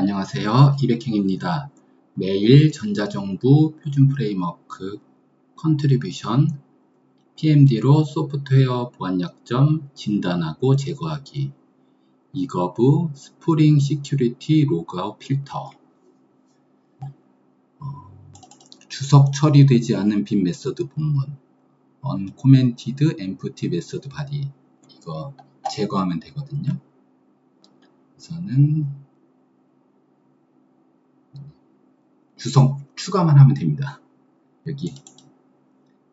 안녕하세요. 이백행입니다. 매일 전자정부 표준 프레임워크 컨트리뷰션 PMD로 소프트웨어 보안 약점 진단하고 제거하기 이거브 스프링 시큐리티 로그아웃 필터 어, 주석 처리되지 않은 빈 메서드 본문 uncommented empty method body 이거 제거하면 되거든요. 우선은 주석 추가만 하면 됩니다. 여기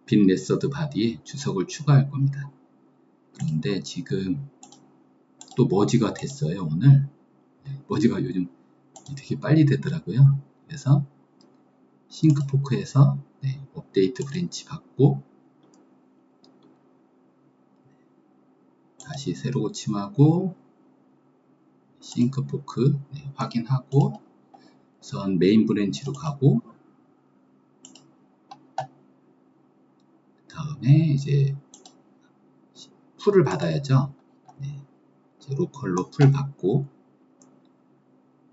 빈 메서드 바디에 주석을 추가할 겁니다. 그런데 지금 또 머지가 됐어요 오늘 네, 머지가 요즘 되게 빨리 되더라고요. 그래서 싱크포크에서 네, 업데이트 브랜치 받고 다시 새로 고침하고 싱크포크 네, 확인하고 우선 메인 브랜치로 가고 다음에 이제 풀을 받아야죠. 네, 로컬로 풀 받고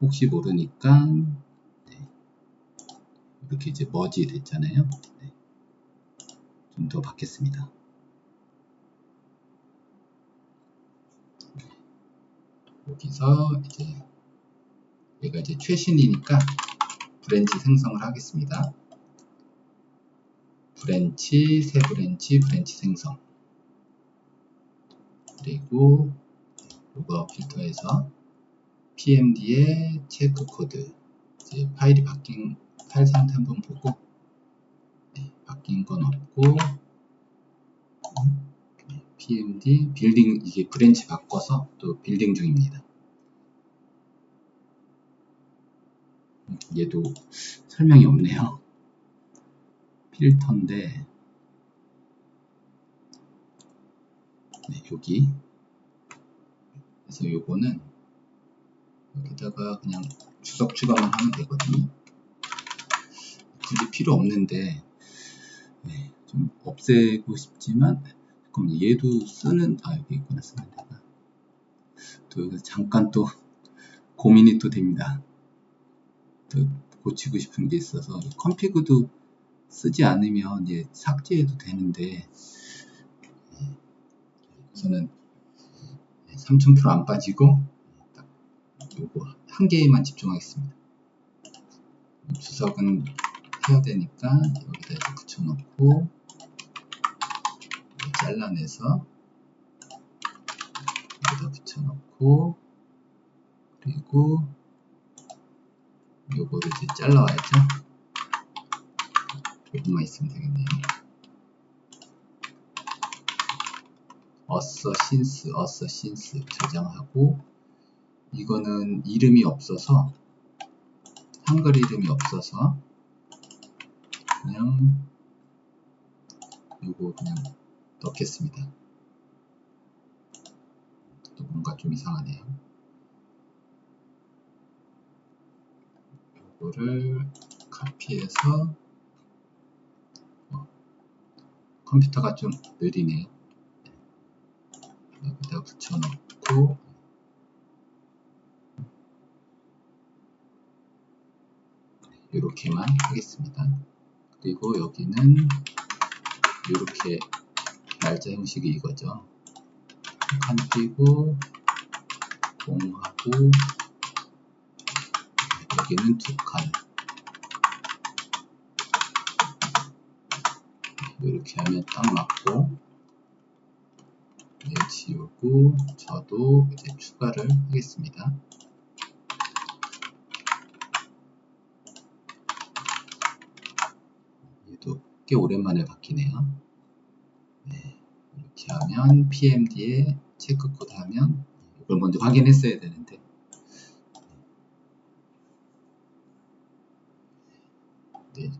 혹시 모르니까 네, 이렇게 이제 머지 됐잖아요. 네, 좀 더 받겠습니다. 여기서 이제 얘가 이제 최신이니까 브랜치 생성을 하겠습니다. 브랜치, 새 브랜치, 브랜치 생성. 그리고 로그 필터에서 PMD의 체크 코드. 이제 파일이 바뀐 파일 상태 한번 보고 네, 바뀐 건 없고 PMD 빌딩 이게 브랜치 바꿔서 또 빌딩 중입니다. 얘도 설명이 없네요. 필터인데 네, 여기 그래서 요거는 여기다가 그냥 주석 추가만 하면 되거든요. 굳이 필요 없는데 네, 좀 없애고 싶지만 그럼 얘도 쓰는 아 여기 있구나 쓰는 데가 또 잠깐 또 고민이 또 됩니다. 또 고치고 싶은 게 있어서 컴피그도 쓰지 않으면 이제 삭제해도 되는데 우선은 3000%안 빠지고 딱 요거 한 개에만 집중하겠습니다. 주석은 해야 되니까 여기다 붙여놓고 잘라내서 여기다 붙여놓고 그리고 요거를 이제 잘라와야죠 조금만 있으면 되겠네요 어서 신스 어서 신스 저장하고 이거는 이름이 없어서 한글 이름이 없어서 그냥 요거 그냥 넣겠습니다. 또 뭔가 좀 이상하네요. 이거를 카피해서 어, 컴퓨터가 좀 느리네요. 여기다 붙여놓고 이렇게만 하겠습니다. 그리고 여기는 이렇게 날짜 형식이 이거죠. 칸 띄고 공하고 여기는 두 칸. 이렇게 하면 딱 맞고 네, 지우고 저도 이제 추가를 하겠습니다. 얘도 꽤 오랜만에 바뀌네요. 네, 이렇게 하면 PMD에 체크 코드 하면 이걸 먼저 확인했어야 되는데 네,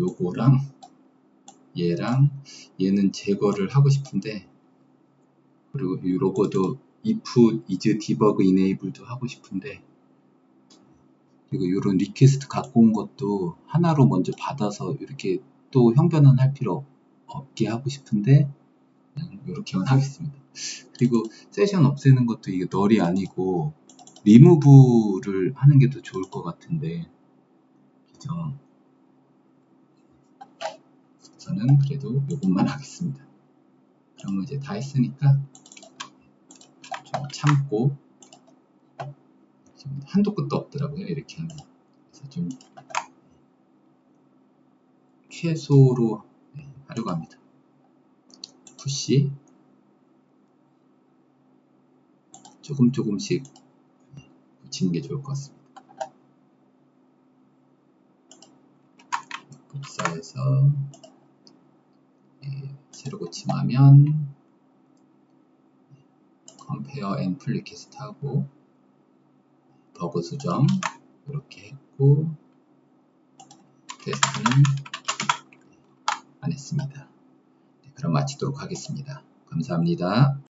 요거랑 얘랑 얘는 제거를 하고 싶은데 그리고 이 로고도 if is debug enabled도 하고 싶은데 그리고 이런 리퀘스트 갖고 온 것도 하나로 먼저 받아서 이렇게 또 형변은 할 필요 없게 하고 싶은데 그냥 이렇게만 하겠습니다. 그리고 세션 없애는 것도 이게 널이 아니고 리무브를 하는 게 더 좋을 것 같은데 그죠? 저는 그래도 요것만 하겠습니다. 그러면 이제 다 했으니까 좀 참고 한도 끝도 없더라고요. 이렇게 하면 그래서 좀 최소로 네, 하려고 합니다. 푸시 조금 조금씩 붙이는 게 좋을 것 같습니다. 네, 새로 고침하면 컴페어 앤 플리캐스트 하고 버그 수정 이렇게 했고 테스트는 안 했습니다. 네, 그럼 마치도록 하겠습니다. 감사합니다.